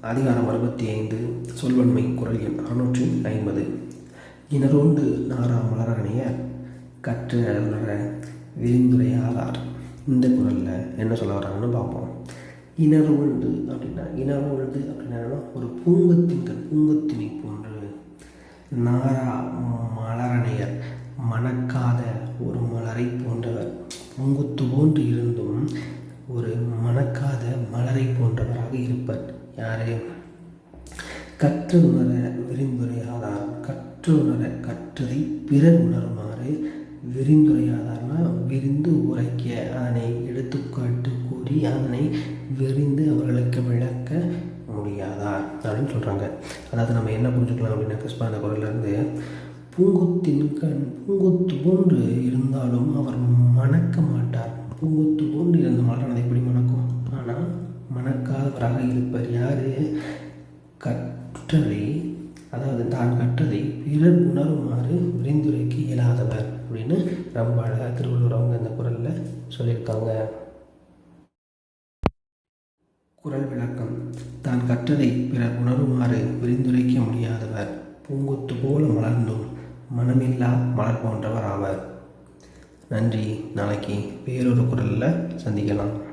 அதிகாரம் அறுபத்தி ஐந்து சொல்வன்மை குரல் எண் அறுநூற்றி ஐம்பது. இனரோண்டு நாரா மலரணைய கற்று உணர இந்த குரலில் என்ன சொல்ல வராங்கன்னு பார்ப்போம். இனரோழ்ந்து அப்படின்னா இனரோழ்ந்து அப்படின்னா ஒரு பூங்கத்தின் பூங்கத்தினை போன்று நாரா மலரணையர் மணக்காத ஒரு மலரை போன்றவர் பூங்குத்து போன்று இருந்த ஒரு மணக்காத மலரை போன்றவராக இருப்பர் யாரு கற்று உணர விரிந்துரையாதார் கற்று உணர கற்றதை பிறர் உணருமாறு விரிந்துரையாதார்னா விரிந்து உரைக்க அதனை எடுத்துக்காட்டு கூறி அதனை விரிந்து அவர்களுக்கு விளக்க முடியாதார் அப்படின்னு சொல்கிறாங்க அதாவது நம்ம என்ன புரிஞ்சுக்கலாம் அப்படின்னா கிறிஸ்பா அந்த குரல்லேருந்து பூங்குத்தின் கண் பூங்குத்து போன்று இருந்தாலும் அவர் மணக்க மாட்டார். பூங்குத்து போன்று இருந்த அதை எப்படி மணக்கும்? ஆனால் மணக்காதவராக இருப்பர் யார்? கற்றதை அதாவது தான் கற்றதை பிறர் உணருமாறு விரிந்துரைக்க இயலாதவர் அப்படின்னு ரொம்ப அழகாக திருவள்ளுவர் அவங்க இந்த குரலில் சொல்லியிருக்காங்க. குரல் விளக்கம். தான் கற்றதை பிறர் உணருமாறு விரிந்துரைக்க முடியாதவர் பூங்கொத்து போல மலர்ந்தும் மனமில்லா மலர் போன்றவர் ஆவர். நன்றி. நாளைக்கு வேறொரு குரலில் சந்திக்கலாம்.